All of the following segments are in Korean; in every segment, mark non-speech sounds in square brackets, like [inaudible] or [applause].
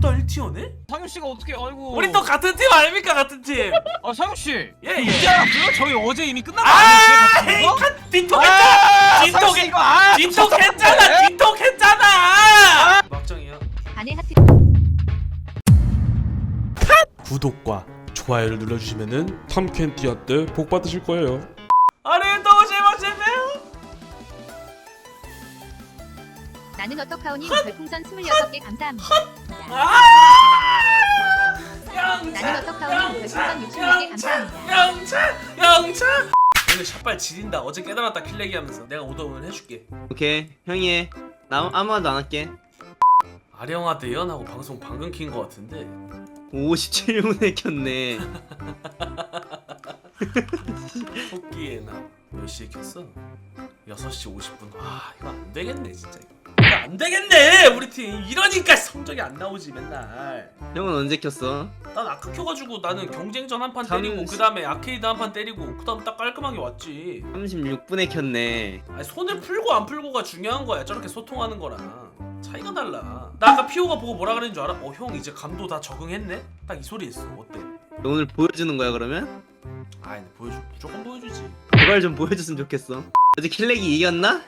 둘다 1티어네? 상윤 씨가 어떻게 아이고 우리 또 같은 팀 아닙니까 같은 팀? 아 상윤 씨 예, 예. 이제 알았어요? 저희 어제 이미 끝난 거 아, 아니었어요? 같은 거? 딘톡했잖아! 딘톡 딘톡 이거 아 딘톡했잖아! 딘톡했잖아! 막정이야. 안에 하트 구독과 좋아요를 눌러주시면은 탐켄티아 때복 받으실 거예요. 아리또 제마제메요. 나는 어떡하오님 별풍선 26개 감사합니다. 아! 나는 영차, 별풍선 64개 감사합니다. 영차, 영차. 오늘 샷발 지린다. 어제 깨달았다 킬레기 하면서 내가 오더 오늘 해줄게. 오케이 형이 해. 나 아무 말도 안 할게. 아령아 대연하고 방송 방금 킨 거 같은데 57분에 켰네. [laughs] 토끼의 나몇 시에 켰어? 6시 50분. 아 이거 안 되겠네 진짜 이거. 안 되겠네 우리 팀 이러니까 성적이 안 나오지 맨날. 형은 언제 켰어? 난 아까 켜가지고 나는 경쟁전 한판 삼- 때리고 그 다음에 아케이드 한 판 때리고 그 다음 딱 깔끔하게 왔지 36분에 켰네. 아니 손을 풀고 안 풀고가 중요한 거야 저렇게 소통하는 거랑 차이가 달라 나 아까 피오가 보고 뭐라 그랬는 줄 알아? 어 형 이제 감도 다 적응했네? 딱 이 소리 했어 어때? 너 오늘 보여주는 거야 그러면? 아이 보여줘 무조건 보여주지 제발 좀 보여줬으면 좋겠어. 어제 킬렉이 이겼나?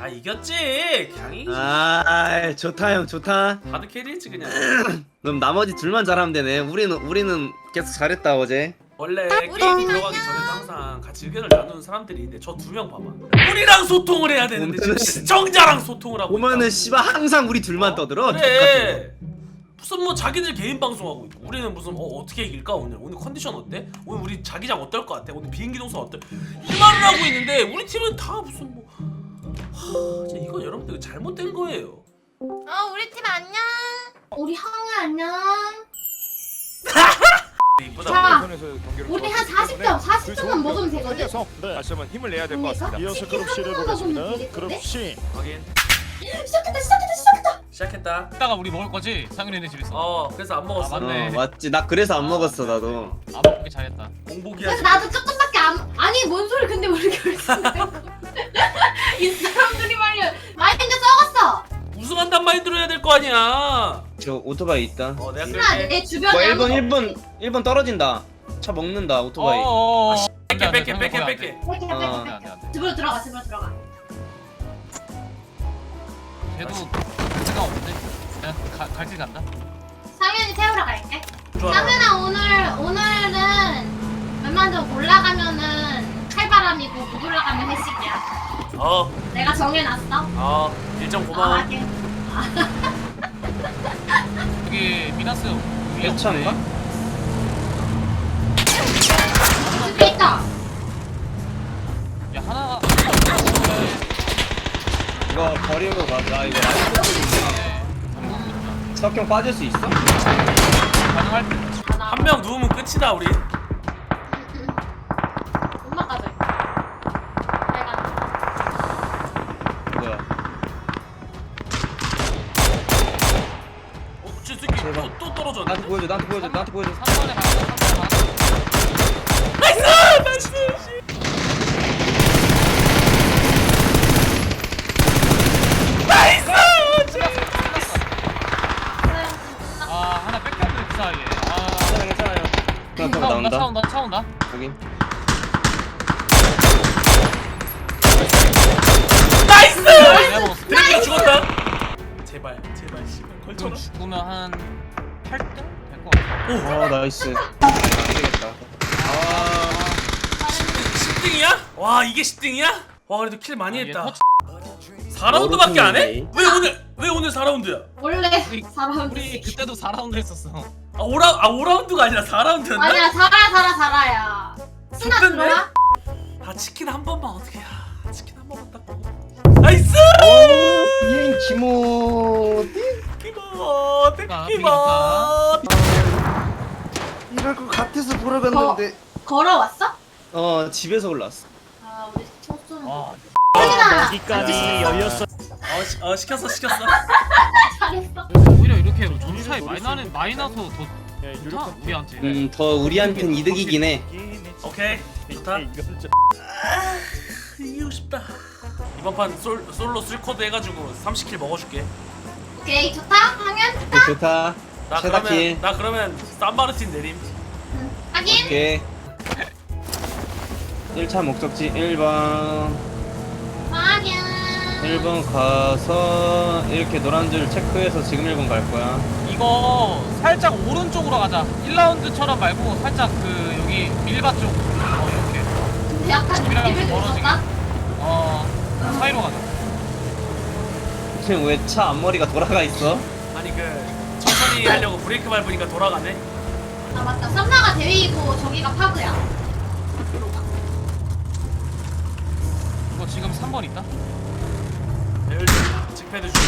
아 이겼지 강이. 아 좋다 형 좋다. 하드 캐리했지 그냥. [clears throat] 그럼 나머지 둘만 잘하면 되네. 우리는 우리는 계속 잘했다 어제. 원래 게임 들어가기 전에도 항상 같이 의견을 나누는 사람들이 있는데 저 두 명 봐봐. 우리랑 소통을 해야 되는데 지금 시청자랑 소통을 하고 보면은 있다고. 씨발 항상 우리 둘만 떠들어. 그래. 무슨 뭐 자기들 개인 방송하고 있고. 우리는 무슨 어 어떻게 이길까 오늘? 오늘 컨디션 어때? 오늘 우리 자기장 어떨 것 같아? 오늘 비행기 동선 어때? 이 말을 하고 있는데 우리 팀은 다 무슨 뭐 하, 진짜 이건 여러분들 이거 잘못된 거예요 어 우리 팀 안녕. 우리 항우 안녕. [laughs] 이쁘다 자, 우리 우리 한 40점, 40점만 먹으면 되거든. 네. 다시 한번 힘을 내야 될것 그러니까? 같습니다. 이어서 치킨 그룹 C를 하나만 보겠습니다. 먹으면 되겠는데? 그룹 C. 확인 시작했다, 시작했다, 시작했다. 시작했다 이따가 우리 먹을 거지 상윤이네 집에서 어 그래서 안 먹었어 아, 맞네. 어 맞지. 나 그래서 안 먹었어 나도. 안 먹기 잘했다 공복이 그래서 하지 나도 조금밖에 안. 아니 뭔 소리? 근데 왜 이렇게 결승해? 이 사람들이 말이야. 마인드 썩었어. 우승한단 마인드로 해야 될 거 아니야 저 오토바이 있다. 어 내가 누나 끌게 내 주변에 뭐 아무도 1번 1번 1번 떨어진다. 차 먹는다 오토바이. 어어어 뺄게 뺄게 뺄게 뺄게 없어. 뺄게, 어. 뺄게, 안돼 뺄게. 안돼 집으로 들어가, 집으로 들어가. 걔도 갈데가 없는데 그냥 가- 갈길 간다 상현이 태우러 갈게. 좋아 상현아 오늘 오늘은 웬만하면 올라가면은 칼바람이고 못 올라가면 회식이야. 어, 내가 정해놨어. 어, 일정 아, 고마워. 할게. [laughs] 여기 미나스 위에? 집에 있다. 야 하나 이거 버리고 가자. 이거 석형 빠질 수 있어? 가능할 때한명 누우면 끝이다 우리. 보여줘. 나한테 보여줘. 나한테 보여줘. 3번에 가자 3번에 가자 나이스, 나이스. 나이스. 아 하나 뺏겼는데 그 사이에 아 괜찮아 괜찮아요. 나차 타고 온다 차 나온다. 온다 차 온다 여기. 나이스. 내가 먹었어 드래기가 죽었다. 제발, 제발, 씨발 걸쳐라. 죽으면 한 8등? 될것같 아아 나이스. 안 되겠다. 아 10등이야? 와 이게 10등이야? 와 그래도 킬 많이 아, 얘 했다. 터치- 4라운드밖에 안 해? 왜 오늘 왜 오늘 4라운드야? 원래 우리- 사람. 우리 그때도 4라운드 했었어 아 5라 아 5라운드가 아니라 4라운드였나? 아니야, 살아, 살아, 살아야. 신나 좋겠네? 들어와? 아 치킨 한 번만 어떻게 야 치킨 한 번만 딱 먹어. 나이스! 비행 기모. 키모 아, 키모 이럴 것 같아서 돌아갔는데. 걸어왔어? 어 집에서 올라왔어. 아, 우리 촉수는. 와 상현아, 여기까지 열렸어. 어, 시, 어 시켰어 시켰어 잘했어. 오히려 이렇게 점수 차이 많이 나는 많이 나서 더 예, 좋다 유력한 우리한테 음 더 우리한텐 이득이긴 해. 오케이 좋다 이기고 싶다 이번 판 솔, 솔로 3코드 해가지고 30킬 먹어줄게 오케이, 좋다. 상현, 네, 좋다. 나 최다 그러면 킬. 나 그러면 산마르틴 내림. 하긴 오케이. 1차 목적지 1번. 하긴 1번 가서 이렇게 노란 줄 체크해서 지금 1번 갈 거야. 이거 살짝 오른쪽으로 가자. 1라운드처럼 말고 살짝 그 여기 밀밭 쪽. 어, 이렇게. 근데 약간 집이랑 레벨 멀어지게. 늦었다 어 사이로 가자. 지금 왜 차 앞머리가 돌아가 있어? 아니 그 천천히 하려고 브레이크 밟으니까 돌아가네. 아 맞다. 썸나가 대위이고 저기가 파그야. 이거 지금 3번 있다? 열두 직패드 중.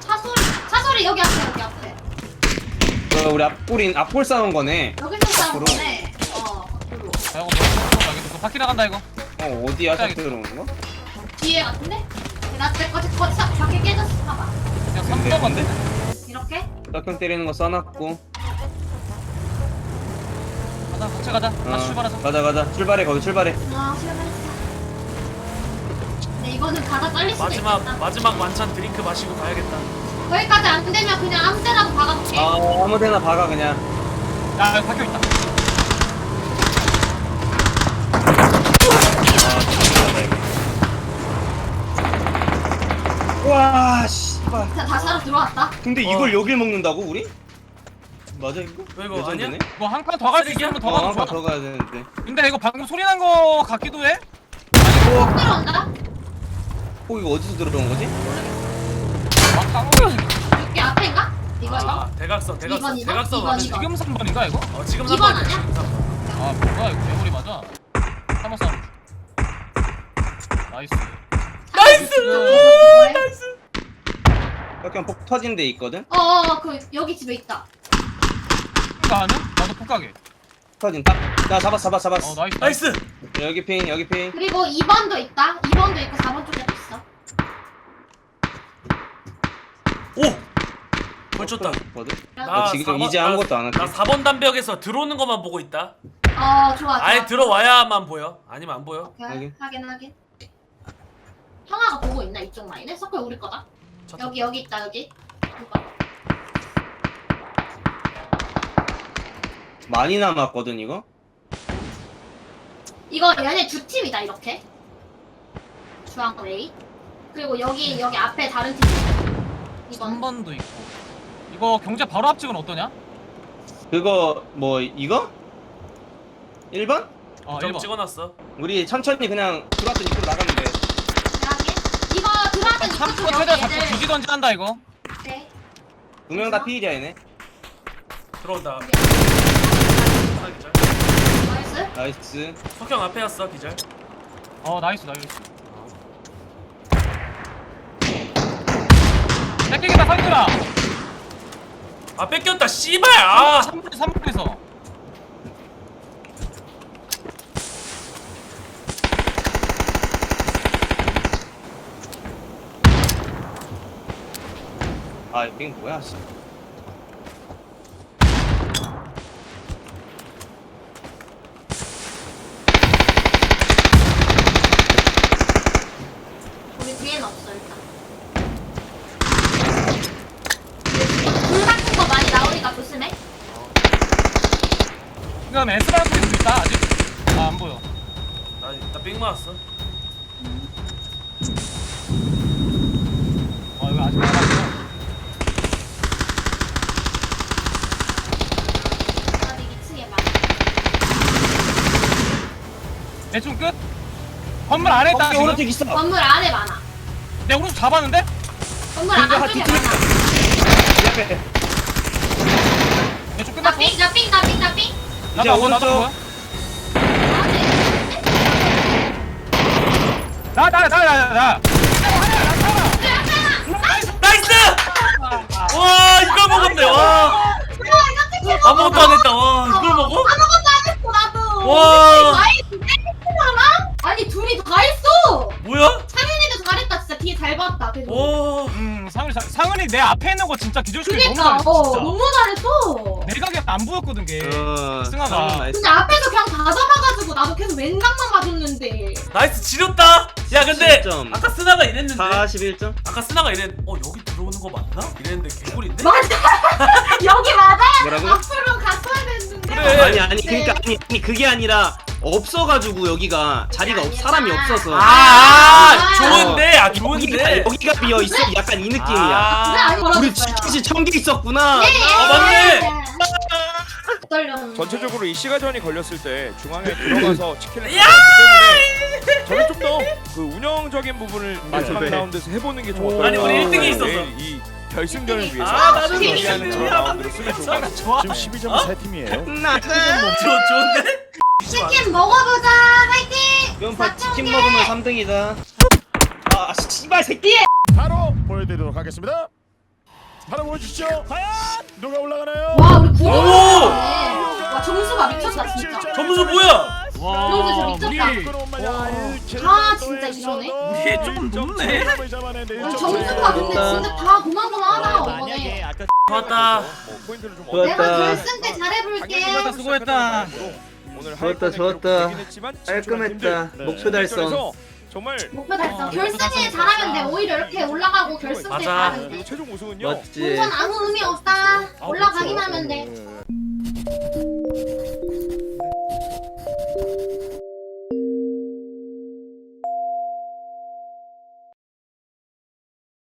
차 소리 차 소리 여기 앞에 여기 앞에. 어, 우리 앞골인 앞골 싸운 거네. 여기서 싸운 앞으로. 거네. 어자 이거 내가 여기 그 바퀴 나간다 이거. 어 어디야? 차 해야겠다. 들어오는 거? 뒤에 같은데? 나내거 제거 밖에 깨졌어. 봐봐 그냥 3번 건데? 이렇게? 떡형 때리는 거 써놨고. 가자 같이 가자. 어, 다시 출발하자. 가자 가자. 출발해 거기 출발해. 아 시간 했어. 근데 이거는 가다 잘릴 수도 마지막 있겠다. 마지막 만찬 드링크 마시고 가야겠다. 거기까지 안 되면 그냥 아무 데나도 박아볼게. 아 아무 데나 박아 그냥. 야 여기 바퀴 있다. 와씨 발 자 다시 하러 들어왔다 근데 어. 이걸 여길 먹는다고 우리? 맞아 이거? 왜 이거 레전드네? 아니야? 이거 한칸 더 갈 수 있으면 더 어, 가면 좋아 더 가야 되는데 근데 이거 방금 소리 난 거 같기도 해꼭 들어온다 어 이거 어디서 들어온 거지? 막 여기 앞에인가? 이거 아 이거 대각선 대각선 이번, 이번? 대각선 이번, 맞지? 이번. 지금 3번인가 이거? 어 지금 이번 3번이야 아니야? 지금 3번. 아 뭐야 이거 메모리 맞아 3번 싸움 나이스 나이스 약간 폭 터진 데 있거든? 어어 그 여기 집에 있다 이거 아는? 나도 폭가게 터진 딱 나 잡았어 잡았어 잡았어 어 나이스 나이스. 여기 핑 여기 핑 그리고 2번도 있다 2번도 있고 4번 쪽에도 있어 오. 벌쳤다. 거든? 나 나 지금 이제 아무것도 안 할게 나 4번 담벽에서 들어오는 것만 보고 있다. 어 좋아 좋아 아예 들어와야만 보여. 아니면 안 보여. 오케이, 확인. 확인 확인 형아가 보고 있나 이쪽 라인에? 서클 우리 거다 차 여기 여기 있다 여기 이거. 많이 남았거든 이거? 이거 얘네 두 팀이다 이렇게 주황 웨이 그리고 여기 여기 앞에 다른 팀 이번 3번도 있고 이거 경제 바로 앞집은 어떠냐? 그거 뭐 이거? 1번? 어점 1번 찍어놨어. 우리 천천히 그냥 들어왔던 입구로 나가면 돼 들어왔던 이쪽 3번 쪽 최대 여기 자꾸 애들 뒤지던지 한다 이거 네. 두 명 다 피일이야 얘네 들어온다. 네. 하나 기절. 나이스 나이스 석형 앞에였어 기절. 어 나이스 나이스 뺏기겠다 상들아 아 뺏겼다 씨발. 아. 3번 3번에서 아 이게 뭐야 씨. 우리 뒤에는 없어 일단 불 같은 거 많이 나오니까 조심해 지금 S방도 있다 아직 아 안 보여 나나삥 맞았어. 아 여기 아직 남아있어 어디 2층에 막 대충 끝? 건물 안에 있다 어, 지금 오른쪽 있어 건물 안에 많아 내 오른쪽 잡았는데? 건물 근데 안쪽에 많아 옆에 대충 끝났고 나삥나 삥 나 삥 나삥 나도 안 보여 나도 안 오른쪽. 보여 나 나 나 나나 나이스. 와 이걸 먹었네. 와 아무것도 안 했다. 와 이걸 먹어? 아무것도 안 했어 나도 와. 나이 뭐야? 상윤이도 잘했다 진짜 뒤에 잘 봤다 그래서 와. 음 상은이 자- 상은이 내 앞에 있는 거 진짜 기절시키기 너무 그니까 잘했어 어 진짜 너무 잘했어 내가 그냥 안 보였거든 걔 어, 승아가. 근데 앞에서 그냥 다 잡아가지고 나도 계속 왼각만 맞았는데 나이스 지렸다 야 근데 10점. 아까 스나가 이랬는데 41점? 아까 스나가 이랬 어 여기 들어오는 거 맞나? 이랬는데 개꿀인데? 맞아 [laughs] 여기 맞아야 뭐라고? 앞으로 갔어야 됐는데 그래. 아니 아니 네. 그러니까 아니, 아니 그게 아니라 없어가지고 여기가 자리가 없 사람이 없어서 아, 아 아. 좋은데 아 좋은데 여기가 비어 있어 약간 이 느낌이야 아, 아니 우리 치킨이 천 개 있었구나 아 맞네 떨렸는데 전체적으로 이 시가전이 걸렸을 때 중앙에 [laughs] 들어가서 치킨을 야! 때문에 저는 좀 더 그 운영적인 부분을 마지막 네. 라운드에서 해보는 게 좋았던 아니, 우리 것 같아요. 1등에 있었어. 이 결승전을 위해서 아, 나는 준비하는 이거 그런 라운드를 쓰면 좋을 것 같아요. 좋아 지금 12점 세 팀이에요. 나가 좋, 좋은데? 치킨 먹어보자. 화이팅! 연파 치킨 먹으면 3등이다. 아 씨발 새끼! 바로 보여드리도록 하겠습니다. 바로 보여주시죠. 과연! 누가 올라가나요? 와 우리 오! 와 점수가 미쳤다 진짜. 점수 뭐야? 와 점수 진짜 미쳤다. 아, 진짜 이러네. 우리 좀 높네. 점수가 근데 진짜 다 고만고만하다 이번에 아까 좋았다. 좀 좋았다. 내가 결승 때 잘해볼게 수고했다, 수고했다. 오늘 좋았다, 좋았다. 되긴 했지만 깔끔했다. 네. 목표 달성. 정말 목표 달성. 결승에 잘하면 돼. 오히려 이렇게 올라가고 결승 때 맞아. 잘하면 돼. 그리고 최종 우승은요. 맞지 본선 아무 의미 없다. 올라가기만 하면 돼